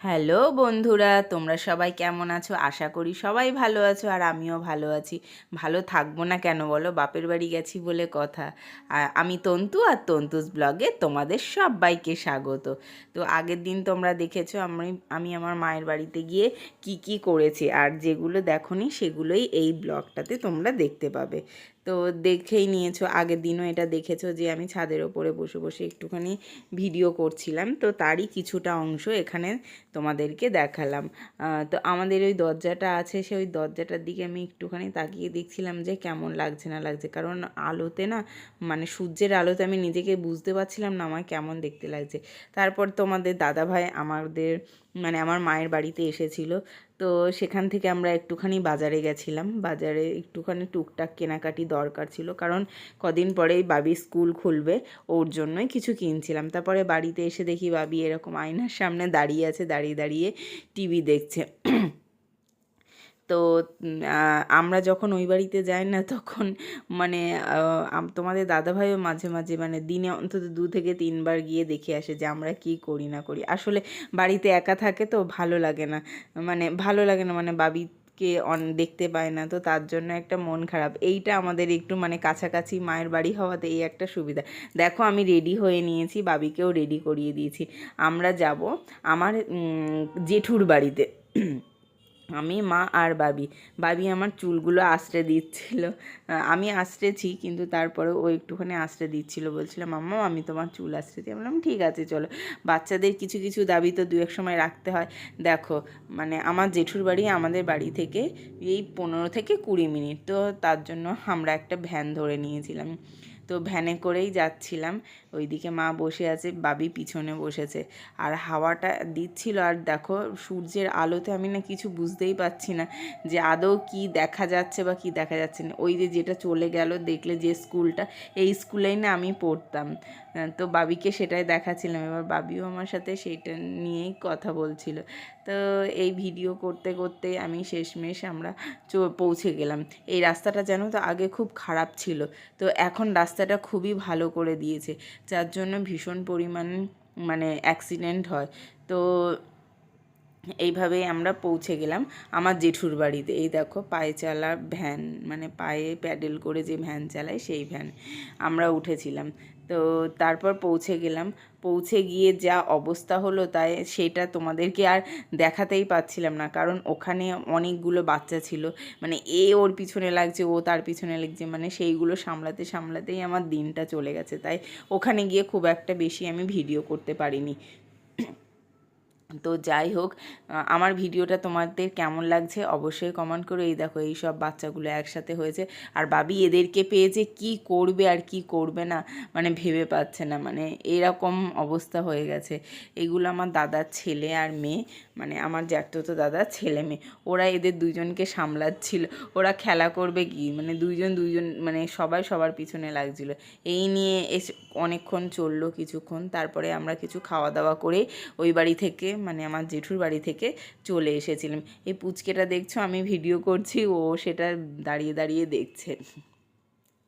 Hello বন্ধুরা, তোমরা সবাই কেমন আছো? আশা করি সবাই ভালো আছো আর আমিও ভালো আছি। ভালো থাকব না কেন বলো? বাপের বাড়ি গেছি বলে কথা। আমি তন্তু আর তন্তুস ব্লগে তোমাদের সবাইকে স্বাগত। তো আগের দিন তোমরা দেখেছ আমি আমি আমার মায়ের বাড়িতে গিয়ে কি কি করেছি। আর যেগুলো দেখোনি সেগুলোই এই ব্লগটাতে তোমরা দেখতে পাবে। তো দেখেই নিয়েছো, আগের দিনও এটা দেখেছ যে আমি ছাদের ওপরে বসে বসে একটুখানি ভিডিও করছিলাম। তো তারই কিছুটা অংশ এখানে তোমাদেরকে দেখালাম। তো আমাদের ওই দরজাটা আছে সেই ওই দরজাটার দিকে আমি একটুখানি তাকিয়ে দেখছিলাম যে কেমন লাগছে না লাগছে। কারণ আলোতে না মানে সূর্যের আলোতে আমি নিজেকে বুঝতে পারছিলাম না আমার কেমন দেখতে লাগছে। তারপর তোমাদের দাদাভাই আমাদের মানে আমার মায়ের বাড়িতে এসেছিল। তো সেখান থেকে আমরা একটুখানি বাজারে গেছিলাম। বাজারে একটুখানি টুকটাক কেনাকাটি দরকার ছিল। কারণ কদিন পরেই বাবি স্কুল খুলবে, ওর জন্যই কিছু কিনছিলাম। তারপরে বাড়িতে এসে দেখি বাবি এরকম আয়নার সামনে দাঁড়িয়ে আছে, দাঁড়িয়ে দাঁড়িয়ে টিভি দেখছে। তো আমরা যখন ওই বাড়িতে যাই না, তখন মানে তোমাদের দাদাভাইও মাঝে মাঝে মানে দিনে অন্তত দু থেকে তিনবার গিয়ে দেখে আসে যে আমরা কি করি না করি। আসলে বাড়িতে একা থাকে তো ভালো লাগে না। মানে ভালো লাগে না মানে বাবি কে অন, দেখতে পায় না, তো তার জন্য একটা মন খারাপ। এইটা আমাদের একটু মানে কাছাকাছি মায়ের বাড়ি হওয়াতে এই একটা সুবিধা। দেখো আমি রেডি হয়ে নিয়েছি, বাবিকেও রেডি করিয়ে দিয়েছি। আমরা যাব আমার জেঠুর বাড়িতে। আমি, মা আর বাবি। বাবি আমার চুলগুলো আঁচড়ে দিচ্ছিল। আমি আঁচড়েছি, কিন্তু তারপরে ও একটুখানি আঁচড়ে দিচ্ছিল। বলছিলাম মাম্মা, আমি তোমার চুল আঁচড়ে দিই বললাম, ঠিক আছে, চলো। বাচ্চাদের কিছু কিছু দাবি তো দু এক সময় রাখতে হয়। দেখো মানে আমার জেঠুর বাড়ি আমাদের বাড়ি থেকে এই পনেরো থেকে কুড়ি মিনিট। তো তার জন্য আমরা একটা ভ্যান ধরে নিয়েছিলাম। তো ভ্যানে করেই যাচ্ছিলাম। ওইদিকে মা বসে আছে, বাবি পিছনে বসেছে। আর হাওয়াটা দিচ্ছিল, আর দেখো সূর্যের আলোতে আমি না কিছু বুঝতেই পারছি না যে আদৌ কি দেখা যাচ্ছে বা কি দেখা যাচ্ছে না। ওই যে যেটা চলে গেল, দেখলে যে স্কুলটা, এই স্কুলেই না আমি পড়তাম। তো বাবিকে সেটাই দেখাচ্ছিলাম। এবার বাবিও আমার সাথে সেইটা নিয়েই কথা বলছিল। তো এই ভিডিও করতে করতে আমি শেষমেশ আমরা পৌঁছে গেলাম। এই রাস্তাটা যেন তো আগে খুব খারাপ ছিল। তো এখন রাস্তাটা খুবই ভালো করে দিয়েছে। যার জন্য ভীষণ পরিমাণ মানে অ্যাক্সিডেন্ট হয়। তো এইভাবেই আমরা পৌঁছে গেলাম আমার জেঠুর বাড়িতে। এই দেখো পায়ে চালা ভ্যান মানে পায়ে প্যাডেল করে যে ভ্যান চালায় সেই ভ্যান আমরা উঠেছিলাম। তো তারপর পৌঁছে গেলাম। পৌঁছে গিয়ে যা অবস্থা হলো তাই সেটা তোমাদেরকে আর দেখাতেই পাচ্ছিলাম না। কারণ ওখানে অনেকগুলো বাচ্চা ছিল। মানে এ ওর পিছনে লাগছে, ও তার পিছনে লাগছে মানে সেইগুলো সামলাতে সামলাতেই আমার দিনটা চলে গেছে। তাই ওখানে গিয়ে খুব একটা বেশি আমি ভিডিও করতে পারিনি। তো যাই হোক আমার ভিডিওটা তোমাদের কেমন লাগছে অবশ্যই কমেন্ট করো। এই দেখো, এই সব বাচ্চাগুলো একসাথে হয়েছে। আর বাবি এদেরকে পেয়ে যে কী করবে আর কি করবে না মানে ভেবে পাচ্ছে না। মানে এরকম অবস্থা হয়ে গেছে। এগুলো আমার দাদার ছেলে আর মেয়ে মানে আমার জ্যাঠতো দাদার ছেলে মেয়ে। ওরা এদের দুজনকে সামলাচ্ছিল। ওরা খেলা করবে কি? মানে দুইজন দুইজন মানে সবাই সবার পিছনে লাগছিল। এই নিয়ে এসে, অনেকক্ষণ চলল কিছুক্ষণ। তারপরে আমরা কিছু খাওয়া দাওয়া করে ওই বাড়ি থেকে মানে আমার জেঠুর বাড়ি থেকে চলে এসেছিলাম। এই পুচকেটা দেখছ, আমি ভিডিও করছি, ও সেটা দাঁড়িয়ে দাঁড়িয়ে দেখছে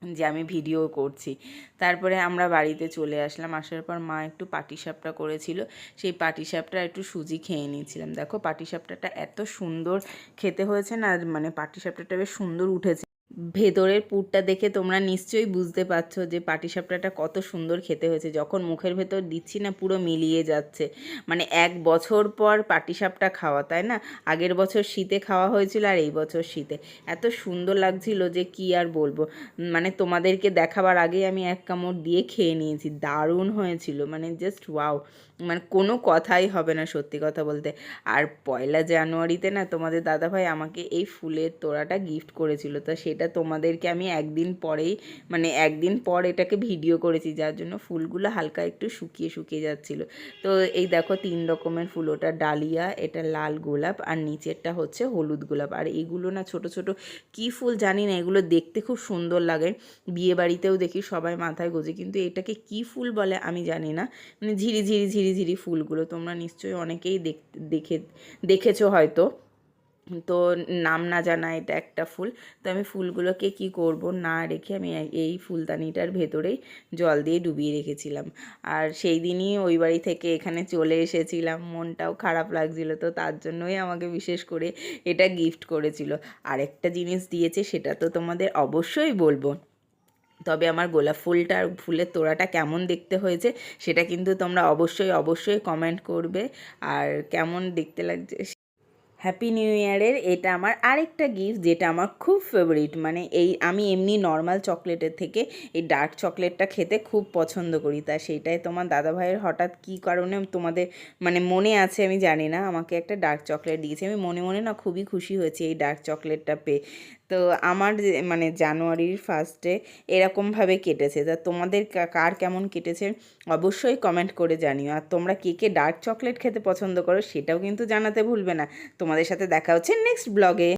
যে আমি ভিডিও করছি। তারপরে আমরা বাড়িতে চলে আসলাম, আসার পর মা একটু পাটিসাপটা করেছিল। সেই পাটিসাপটা একটু সুজি খেয়ে নিয়েছিলাম। দেখো, পাটিসাপটাটা এত সুন্দর খেতে হয়েছে না মানে পাটিসাপটাটা বেশ সুন্দর উঠেছে। ভেতরের পুরটা দেখে তোমরা নিশ্চয়ই বুঝতে পারছ যে পাটিসাপটাটা কত সুন্দর খেতে হয়েছে। যখন মুখের ভেতর দিচ্ছি না, পুরো মিলিয়ে যাচ্ছে। মানে এক বছর পর পাটিসাপটা খাওয়া, তাই না? আগের বছর শীতে খাওয়া হয়েছিল আর এই বছর শীতে। এত সুন্দর লাগছিল যে কি আর বলব। মানে তোমাদেরকে দেখাবার আগেই আমি এক কামড় দিয়ে খেয়ে নিয়েছি। দারুণ হয়েছিল। মানে জাস্ট ওয়াও মানে কোনো কথাই হবে না সত্যি কথা বলতে। আর পয়লা জানুয়ারিতে না তোমাদের দাদাভাই আমাকে এই ফুলের তোড়াটা গিফট করেছিল। তো সেটা তোমাদেরকে আমি একদিন পরেই মানে একদিন পর এটাকে ভিডিও করেছি, যার জন্য ফুলগুলো হালকা একটু শুকিয়ে শুকিয়ে যাচ্ছিল। তো এই দেখো তিন রকমের ফুল, ওটা ডালিয়া, এটা লাল গোলাপ আর নিচেরটা হচ্ছে হলুদ গোলাপ। আর এগুলো না ছোট ছোট, কি ফুল জানি না, এগুলো দেখতে খুব সুন্দর লাগে। বিয়ে বাড়িতেও দেখি সবাই মাথায় গোজে, কিন্তু এটাকে কি ফুল বলে আমি জানি না। মানে ঝিরি ঝিরি ঝিরি ঝিরি ফুলগুলো, তোমরা নিশ্চয়ই অনেকেই দেখ, দেখে, দেখেছ হয়তো। তো নাম না জানা এটা একটা ফুল। তো আমি ফুলগুলোকে কি করব না রেখে আমি এই ফুলদানিটার ভেতরেই জল দিয়ে ডুবিয়ে রেখেছিলাম। আর সেই দিনই ওই বাড়ি থেকে এখানে চলে এসেছিলাম। মনটাও খারাপ লাগছিল তো তার জন্যই আমাকে বিশেষ করে এটা গিফট করেছিল। আরেকটা জিনিস দিয়েছে সেটা তো তোমাদের অবশ্যই বলব। তবে আমার গোলাপ ফুলটা ফুলের তোড়াটা কেমন দেখতে হয়েছে সেটা কিন্তু তোমরা অবশ্যই অবশ্যই কমেন্ট করবে। আর কেমন দেখতে লাগছে হ্যাপি নিউ ইয়ারের এটা আমার আরেকটা গিফট যেটা আমার খুব ফেভারিট মানে এই আমি এমনি নর্মাল চকলেটের থেকে এই ডার্ক চকলেটটা খেতে খুব পছন্দ করি। তা সেইটাই তোমার দাদাভাইয়ের হঠাৎ কি কারণে তোমাদের মানে মনে আছে আমি জানি না। আমাকে একটা ডার্ক চকলেট দিয়েছে। আমি মনে মনে না খুবই খুশি হয়েছি এই ডার্ক চকলেটটা পেয়ে। তো আমার মানে জানুয়ারির ফার্স্টে এরকমভাবে কেটেছে। তা তোমাদের কার কেমন কেটেছে অবশ্যই কমেন্ট করে জানিও। আর তোমরা কে কে ডার্ক চকলেট খেতে পছন্দ করো সেটাও কিন্তু জানাতে ভুলবে না। তোমাদের সাথে দেখা হচ্ছে নেক্সট ব্লগে